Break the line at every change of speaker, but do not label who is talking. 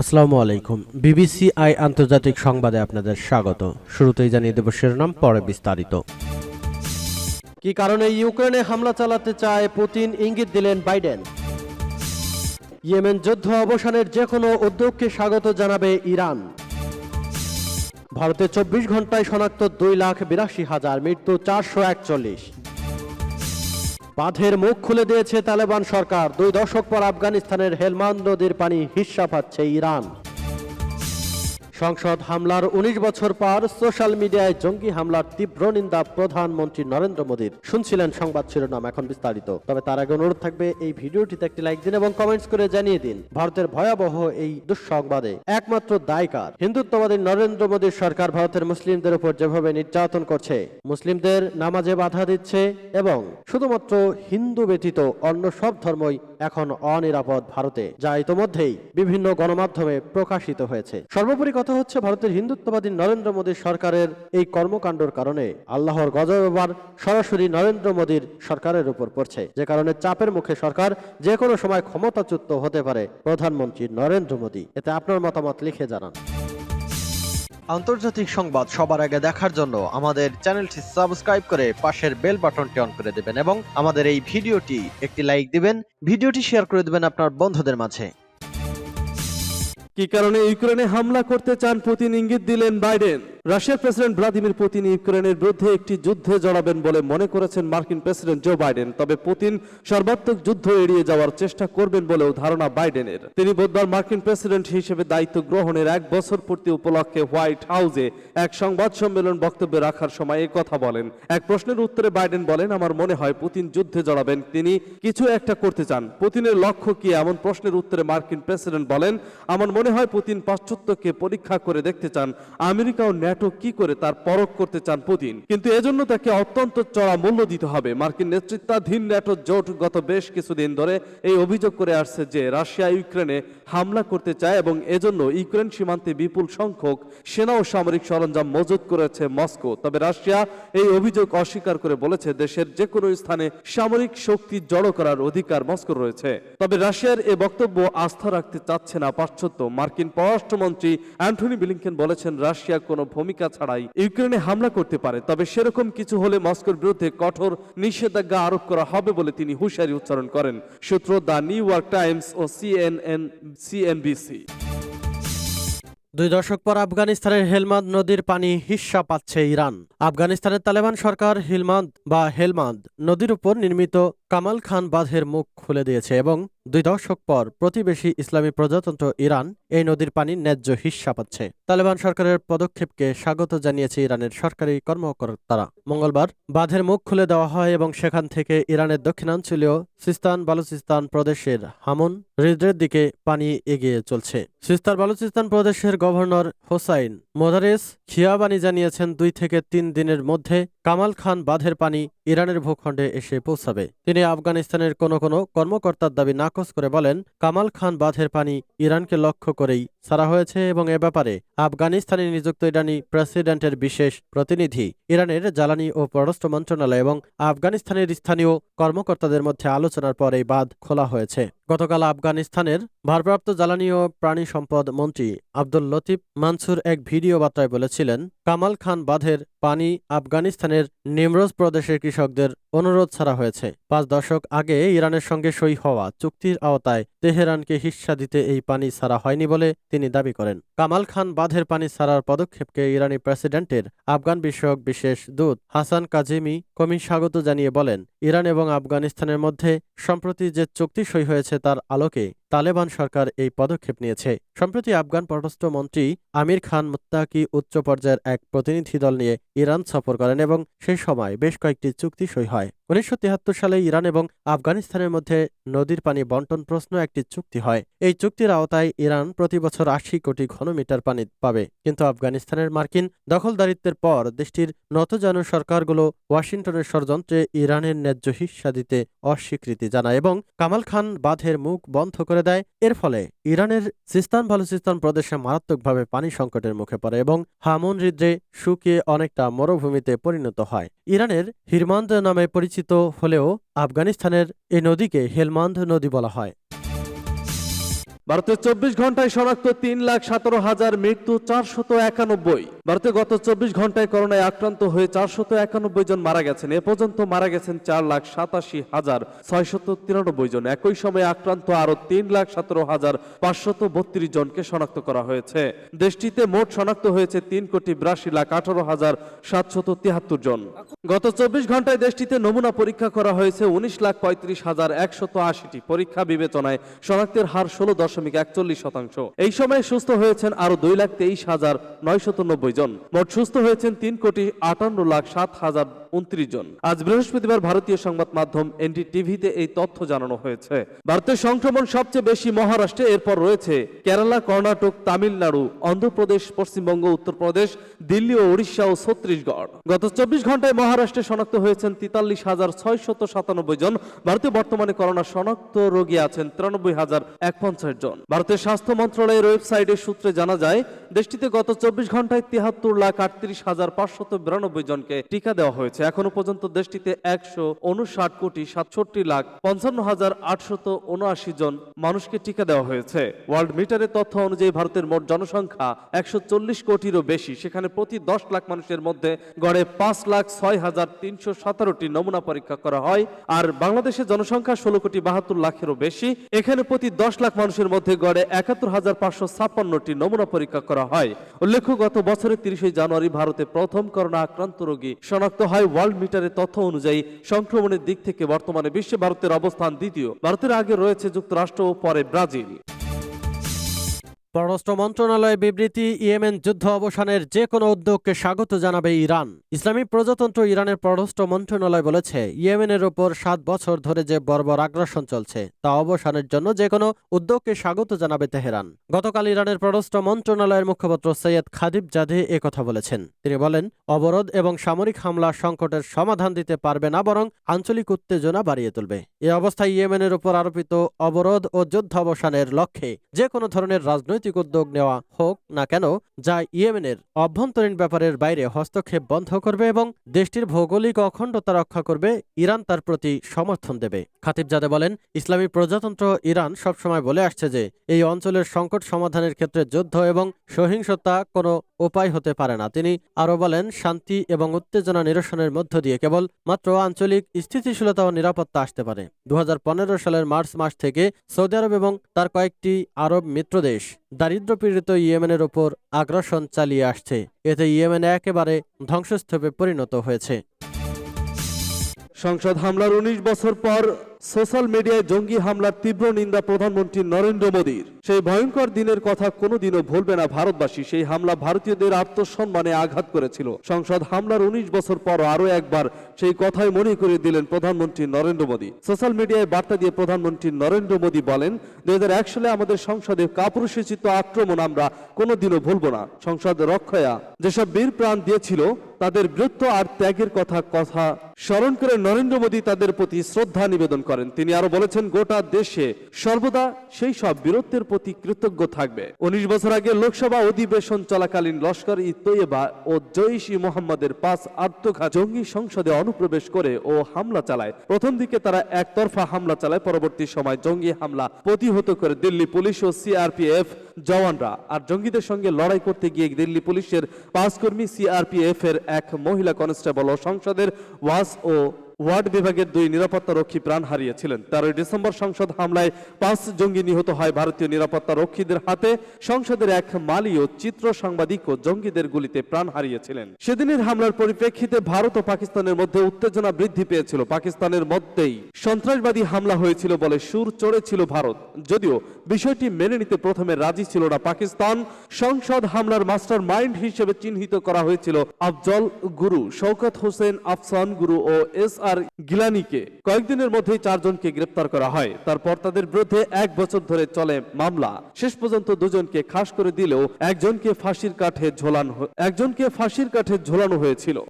আসসালামু আলাইকুম। BBC I আন্তর্জাতিক সংবাদে আপনাদের স্বাগত। শুরুতেই জানিয়ে দেব শিরোনাম, পরে বিস্তারিত। কি কারণে ইউক্রেনে হামলা চালাতে চায় পুতিন? ইঙ্গিত দিলেন বাইডেন। ইয়েমেন যুদ্ধ অবসানের যে কোনো উদ্যোগকে স্বাগত জানাবে ইরান। ভারতে চব্বিশ ঘন্টায় শনাক্ত দুই লাখ বিরাশি হাজার, মৃত্যু চারশো একচল্লিশ। বাঁধের মুখ খুলে দিয়েছে তালেবান সরকার। দুই দশক পর আফগানিস্তানের হেলমান নদীর পানি হিসা পাচ্ছে ইরান। সংসদ হামলার ১৯ বছর পর সোশ্যাল মিডিয়ায় জঙ্গি হামলার তীব্র নিন্দা প্রধানমন্ত্রী নরেন্দ্র মোদীর। শুনছিলেন সংবাদ শিরোনাম এখন বিস্তারিত। তবে তার আগে অনুরোধ থাকবে, এই ভিডিওটিতে একটি লাইক দিন এবং কমেন্টস করে জানিয়ে দিন। ভারতের ভয়াবহ এই দুঃসংবাদে একমাত্র দায়কার হিন্দুত্ববাদী নরেন্দ্র মোদীর সরকার ভারতের মুসলিমদের উপর যেভাবে নির্যাতন করছে, মুসলিমদের নামাজে বাধা দিচ্ছে এবং শুধুমাত্র হিন্দু ব্যতীত অন্য সব ধর্মই এখন অনিরাপদ ভারতে, যা ইতোমধ্যেই বিভিন্ন গণমাধ্যমে প্রকাশিত হয়েছে। সর্বোপরি কথা হচ্ছে ভারতের হিন্দুত্ববাদী নরেন্দ্র মোদীর সরকারের এই কর্মকাণ্ডর কারণে। আল্লাহর গজব এবার সরাসরি নরেন্দ্র মোদীর সরকারের উপর পড়ছে। যে কারণে চাপের মুখে সরকার যে কোনো সময় ক্ষমতাচ্যুত হতে পারে, প্রধানমন্ত্রী নরেন্দ্র মোদী। এতে আপনার মতামত লিখে জানান। আন্তর্জাতিক সংবাদ সবার আগে দেখার জন্য আমাদের চ্যানেলটি সাবস্ক্রাইব করে পাশের বেল বাটনটি অন করে দেবেন এবং আমাদের এই ভিডিওটি একটি লাইক দিবেন, ভিডিওটি শেয়ার করে দেবেন আপনার বন্ধুদের মাঝে।
কি কারণে ইউক্রেনে হামলা করতে চান পুতিন ইঙ্গিত দিলেন বাইডেন। রাশিয়ার প্রেসিডেন্ট ভ্লাদিমির পুতিন ইউক্রেনের বিরুদ্ধে একটি যুদ্ধে জড়াবেন বলে মনে করেছেন মার্কিন প্রেসিডেন্ট জো বাইডেন, তবে পুতিন সর্বাত্মক যুদ্ধ এড়িয়ে যাওয়ার চেষ্টা করবেন বলেও ধারণা বাইডেনের। তিনি বুধবার মার্কিন প্রেসিডেন্ট হিসেবে দায়িত্ব গ্রহণের এক বছর পূর্তি উপলক্ষে হোয়াইট হাউসে এক সংবাদ সম্মেলন বক্তব্য রাখার সময় এ কথা বলেন। এক প্রশ্নের উত্তরে বাইডেন বলেন, আমার মনে হয় পুতিন যুদ্ধে জড়াবেন, তিনি কিছু একটা করতে চান। পুতিনের লক্ষ্য কি এমন প্রশ্নের উত্তরে মার্কিন প্রেসিডেন্ট বলেন, আমার মনে হয় পুতিন পাশ্চাত্যকে পরীক্ষা করে দেখতে চান, আমেরিকা ও ন্যাটো কি করে তার পরখ করতে চান পুতিন। কিন্তু এজন্য তাকে অত্যন্ত চড়া মূল্য দিতে হবে। মার্কিন নেতৃত্বাধীন ন্যাটো জোট গত বেশ কিছুদিন ধরে এই অভিযোগ করে আসছে যে রাশিয়া ইউক্রেনে হামলা করতে চায় এবং এজন্য ইউক্রেন সীমান্তে বিপুল সংখ্যক সেনা ও সামরিক সরঞ্জাম মজুত করেছে মস্কো। তবে রাশিয়া এই অভিযোগ অস্বীকার করে বলেছে, দেশের যে কোনো স্থানে সামরিক শক্তি জড়ো করার অধিকার মস্কোর রয়েছে। তবে রাশিয়ার এ বক্তব্য আস্থা রাখতে চাচ্ছে না পাশ্চাত্য মার্কিন পররাষ্ট্রমন্ত্রী অ্যান্টনি ব্লিংকেন বলেছেন, রাশিয়া কোনো ভূমিকা ছাড়াই ইউক্রেনে হামলা করতে পারে। তবে সেরকম কিছু হলে মস্কোর বিরুদ্ধে কঠোর নিষেধাজ্ঞা আরোপ করা হবে বলে তিনি হুঁশিয়ারি উচ্চারণ করেন। সূত্র দ্য নিউ ইয়র্ক টাইমস ও সিএনএন, সিএনবিসি।
দুই দশক পর আফগানিস্তানের হেলমান্দ নদীর পানি হিস্সা পাচ্ছে ইরান। আফগানিস্তানের তালেবান সরকার হিলমান্দ বা হেলমান্দ নদীর উপর নির্মিত কামাল খান বাঁধের মুখ খুলে দিয়েছে এবং দুই দশক পর প্রতিবেশী ইসলামী প্রজাতন্ত্র ইরান এই নদীর পানি ন্যায্য হিস্সা পাচ্ছে। তালেবান সরকারের পদক্ষেপকে স্বাগত জানিয়েছে ইরানের সরকারি কর্মকর্তারা। মঙ্গলবার বাঁধের মুখ খুলে দেওয়া হয় এবং সেখান থেকে ইরানের দক্ষিণাঞ্চলীয় সিস্তান বালুচিস্তান প্রদেশের হামুন হৃদের দিকে পানি এগিয়ে চলছে। সিস্তান বালুচিস্তান প্রদেশের গভর্নর হোসাইন মোদারেস খিয়াবানি জানিয়েছেন দুই থেকে তিন দিনের মধ্যে কামাল খান বাঁধের পানি ইরানের ভূখণ্ডে এসে পৌঁছাবে। তিনি আফগানিস্তানের কোনো কোনো কর্মকর্তার দাবি নাকচ করে বলেন, কামাল খান বাঁধের পানি ইরানকে লক্ষ্য করেই ছাড়া হয়েছে এবং এ ব্যাপারে আফগানিস্তানে নিযুক্ত ইরানি প্রেসিডেন্টের বিশেষ প্রতিনিধি, ইরানের জ্বালানি ও পররাষ্ট্র মন্ত্রণালয় এবং আফগানিস্তানের স্থানীয় কর্মকর্তাদের মধ্যে আলোচনার পর এই বাঁধ খোলা হয়েছে। গতকাল আফগানিস্তানের ভারপ্রাপ্ত জ্বালানি ও প্রাণী সম্পদ মন্ত্রী আব্দুল লতিফ মানসুর এক ভিডিও বার্তায় বলেছিলেন, কামাল খান বাঁধের পানি আফগানিস্তানের নিমরোজ প্রদেশের কৃষকদের অনুরোধ ছাড়া হয়েছে। পাঁচ দশক আগে ইরানের সঙ্গে সই হওয়া চুক্তির আওতায় তেহরানকে হিস্সা দিতে এই পানি ছাড়া হয়নি বলে তিনি দাবি করেন, কামাল খান বাঁধের পানি ছাড়ার পদক্ষেপকে ইরানি প্রেসিডেন্টের আফগান বিষয়ক বিশেষ দূত হাসান কাজিমি কমি স্বাগত জানিয়ে বলেন, ইরান এবং আফগানিস্তানের মধ্যে সম্প্রতি যে চুক্তি সই হয়েছে তার আলোকে তালেবান সরকার এই পদক্ষেপ নিয়েছে। সম্প্রতি আফগান পররাষ্ট্রমন্ত্রী আমির খান মুত্তাকি উচ্চ পর্যায়ের এক প্রতিনিধি দল নিয়ে ইরান সফর করেন এবং সেই সময় বেশ কয়েকটি চুক্তি সই হয়। উনিশশো সালে ইরান এবং আফগানিস্তানের মধ্যে নদীর পানি বন্টন প্রশ্ন একটি চুক্তি হয়। এই চুক্তির আওতায় ইরান প্রতি বছর আশি কোটি ঘনমিটার পানি পাবে। কিন্তু আফগানিস্তানের মার্কিন দখলদারিত্বের পর দেশটির নতজানু সরকারগুলো ওয়াশিংটনের ষড়যন্ত্রে ইরানের ন্যায্য হিস্সা দিতে অস্বীকৃতি জানায় এবং কামাল খান বাঁধের মুখ বন্ধ করে দেয়। এর ফলে ইরানের সিস্তান বালুচিস্তান প্রদেশে মারাত্মকভাবে পানি সংকটের মুখে পড়ে এবং হামুন হৃদ্রে শুকিয়ে অনেকটা মরুভূমিতে পরিণত হয়। ইরানের হিরমান্দ নামে পরিচিত হলেও আফগানিস্তানের এই নদীকে হেলমান্দ নদী বলা হয়।
ভারতের চব্বিশ ঘন্টায় শনাক্ত তিন লাখ সতেরো হাজার মৃত্যু চারশত একানব্বই। ভারতে গত চব্বিশ ঘন্টায় করোনায় আক্রান্ত হয়ে চারশত একানব্বই জন মারা গেছেন। এ পর্যন্ত মারা গেছেন চার লাখ সাতাশি হাজার ছয়শত তিরানব্বই জন। একই সময়ে আক্রান্ত আরও তিন লাখ সতেরো হাজার পাঁচশত বত্রিশ জনকে শনাক্ত করা হয়েছে। দেশটিতে মোট শনাক্ত হয়েছে তিন কোটি বিরাশি লাখ আঠারো হাজার সাতশত তিয়াত্তর জন। গত চব্বিশ ঘন্টায় দেশটিতে নমুনা পরীক্ষা করা হয়েছে উনিশ লাখ পঁয়ত্রিশ হাজার একশত আশিটি পরীক্ষা বিবেচনায়। শনাক্তের হার ষোলো দশমিক একচল্লিশ শতাংশ। এই সময়ে সুস্থ হয়েছেন আরও দুই লাখ তেইশ হাজার নয়শত নব্বই জন। মোট সুস্থ হয়েছেন তিন কোটি আটান্ন লাখ সাত হাজার উনত্রিশ জন। আজ বৃহস্পতিবার ভারতীয় সংবাদ মাধ্যম এনডিটিভিতে এই তথ্য জানানো হয়েছে। ভারতের সংক্রমণ সবচেয়ে বেশি মহারাষ্ট্রে, এরপর রয়েছে কেরালা, কর্ণাটক, তামিলনাড়ু, অন্ধ্রপ্রদেশ, পশ্চিমবঙ্গ, উত্তরপ্রদেশ, দিল্লি ও উড়িষ্যা ও ছত্তিশগড়। গত চব্বিশ ঘন্টায় মহারাষ্ট্রে শনাক্ত হয়েছেন তেতাল্লিশ হাজার ছয়শত সাতানব্বই জন। ভারতে বর্তমানে করোনা শনাক্ত রোগী আছেন তিরানব্বই হাজার এক পঞ্চাশ জন। ভারতের স্বাস্থ্য মন্ত্রণালয়ের ওয়েবসাইটের সূত্রে জানা যায়, দেশটিতে গত চব্বিশ ঘন্টায় তিয়াত্তর লাখ আটত্রিশ হাজার পাঁচশত বিরানব্বই জনকে টিকা দেওয়া হয়েছে। এখনও পর্যন্ত দেশটিতে একশো উনষাট কোটি সাতষট্টি লাখ পঞ্চান্ন হাজার আটশত উনআশি জন মানুষকে টিকা দেওয়া হয়েছে। ওয়ার্ল্ড মিটারের তথ্য অনুযায়ী ভারতের মোট জনসংখ্যা একশো চল্লিশ কোটিরও বেশি। সেখানে প্রতি দশ লাখ মানুষের মধ্যে গড়ে পাঁচ লাখ ছয় হাজার তিনশো সতেরোটি নমুনা পরীক্ষা করা হয়, আর বাংলাদেশের জনসংখ্যা ষোলো কোটি বাহাত্তর লাখেরও বেশি। এখানে প্রতি দশ লাখ মানুষের মধ্যে গড়ে একাত্তর হাজার পাঁচশো ছাপ্পান্নটি নমুনা পরীক্ষা করা হয়। উল্লেখ্য, গত বছরের তিরিশে জানুয়ারি ভারতে প্রথম করোনা আক্রান্ত রোগী শনাক্ত হয় ওয়ার্ল্ড মিটারের তথ্য অনুযায়ী সংক্রমণের দিক থেকে বর্তমানে বিশ্বে ভারতের অবস্থান দ্বিতীয়। ভারতের আগে রয়েছে যুক্তরাষ্ট্র ও পরে ব্রাজিল।
পররাষ্ট্র মন্ত্রণালয়ের বিবৃতি, ইয়েমেন যুদ্ধ অবসানের যে কোনো উদ্যোগকে স্বাগত জানাবে ইরান। ইসলামী প্রজাতন্ত্র ইরানের পররাষ্ট্র মন্ত্রণালয় বলেছে, ইয়েমেনের ওপর সাত বছর ধরে যে বর্বর আগ্রাসন চলছে, তা অবসানের জন্য যে কোনো উদ্যোগকে স্বাগত জানাবে তেহরান। গতকাল ইরানের পররাষ্ট্র মন্ত্রণালয়ের মুখপাত্র সৈয়দ খাদিব জাদে কথা বলেছেন। তিনি বলেন, অবরোধ এবং সামরিক হামলা সংকটের সমাধান দিতে পারবে না, বরং আঞ্চলিক উত্তেজনা বাড়িয়ে তুলবে। এ অবস্থায় ইয়েমেনের উপর আরোপিত অবরোধ ও যুদ্ধ অবসানের লক্ষ্যে যে কোনো ধরনের রাজনৈতিক উদ্যোগ নেওয়া হোক না কেন, যা ইয়েমেনের অভ্যন্তরীণ ব্যাপারের বাইরে হস্তক্ষেপ বন্ধ করবে এবং দেশটির ভৌগোলিক অখণ্ডতা রক্ষা করবে, ইরান তার প্রতি সমর্থন দেবে। খাতিবজাদে বলেন, ইসলামী প্রজাতন্ত্র ইরান সবসময় বলে আসছে যে, এই অঞ্চলের সংকট সমাধানের ক্ষেত্রে যুদ্ধ এবং সহিংসতা কোনো উপায় হতে পারে না। তিনি আরও বলেন, শান্তি এবং উত্তেজনা নিরসনের মধ্য দিয়ে কেবল মাত্র আঞ্চলিক স্থিতিশীলতা ও নিরাপত্তা আসতে পারে। দু হাজার পনেরো সালের মার্চ মাস থেকে সৌদি আরব এবং তার কয়েকটি আরব মিত্র মিত্রদেশ দারিদ্র্যপীড়িত ইয়েমেনের ওপর আগ্রাসন চালিয়ে আসছে। এতে ইয়েমেন একেবারে ধ্বংসস্তূপে পরিণত হয়েছে।
সংসদ হামলার উনিশ বছর পর সোশ্যাল মিডিয়ায় জঙ্গি হামলার তীব্র নিন্দা প্রধানমন্ত্রী নরেন্দ্র মোদীর। সেই ভয়ঙ্কর দিনের কথা কোনোদিনও ভুলবে না ভারতবাসী। সেই হামলা ভারতীয়দের আত্মসম্মানে আঘাত করেছিল। সংসদ হামলার উনিশ বছর পর আরও একবার সেই কথাই মনে করে দিলেন প্রধানমন্ত্রী নরেন্দ্র মোদী। সোশ্যাল মিডিয়ায় বার্তা দিয়ে প্রধানমন্ত্রী নরেন্দ্র মোদী বলেন, দুই সালে আমাদের সংসদে কাপুরুষোচিত আক্রমণ আমরা কোনোদিনও ভুলব না। সংসদ রক্ষয়া যেসব বীর প্রাণ দিয়েছিল, তাদের বৃত্ত আর ত্যাগের কথা কথা স্মরণ করে নরেন্দ্র মোদী তাদের প্রতি শ্রদ্ধা নিবেদন করেন। তিনি আরও বলেছেন, গোটা দেশে সর্বদা সেই সব বীরত্বের প্রতি কৃতজ্ঞ থাকবে। উনিশ বছর আগে লোকসভা অধিবেশন চলাকালীন লস্কর ই তৈয়বা ও জৈশ ই মোহাম্মদের পাঁচ আত্মঘাত জঙ্গি সংসদে অনুপ্রবেশ করে ও হামলা চালায়। প্রথম দিকে তারা একতরফা হামলা চালায়, পরবর্তী সময় জঙ্গি হামলা প্রতিহত করে দিল্লি পুলিশ ও সিআরপিএফ জওয়ানরা। আর জঙ্গিদের সঙ্গে লড়াই করতে গিয়ে দিল্লি পুলিশের পাঁচ কর্মী সিআরপিএফ এর এক মহিলা কনস্টেবল ও সংসদের ওয়াস ও ওয়ার্ড বিভাগের দুই নিরাপত্তা রক্ষী প্রাণ হারিয়েছিলেন। তেরোই ডিসেম্বর সংসদ হামলায় পাঁচ জঙ্গি নিহত হয় ভারতীয় নিরাপত্তা রক্ষীদের হাতে। সংসদের এক মালি ও চিত্র সাংবাদিক ও জঙ্গিদের গুলিতে প্রাণ হারিয়েছিলেন। সেদিনের হামলার পরিপ্রেক্ষিতে ভারত ও পাকিস্তানের মধ্যে উত্তেজনা বৃদ্ধি পেয়েছিল। পাকিস্তানের মধ্যেই সন্ত্রাসবাদী হামলা হয়েছিল বলে সুর চড়েছিল ভারত। যদিও বিষয়টি মেনে নিতে প্রথমে রাজি ছিল না পাকিস্তান, সংসদ হামলার মাস্টার মাইন্ড হিসেবে চিহ্নিত করা হয়েছিল আফজল গুরু, শওকত হোসেন আফসান গুরু ও এস আর গিলানিকে। কয়েকদিনের মধ্যেই চারজনকে গ্রেপ্তার করা হয়। তারপর তাদের বিরুদ্ধে এক বছর ধরে চলে মামলা। শেষ পর্যন্ত দুজনকে খাস করে দিলেও একজনকে ফাঁসির কাঠে ঝোলানো একজনকে ফাঁসির কাঠে ঝোলানো হয়েছিল।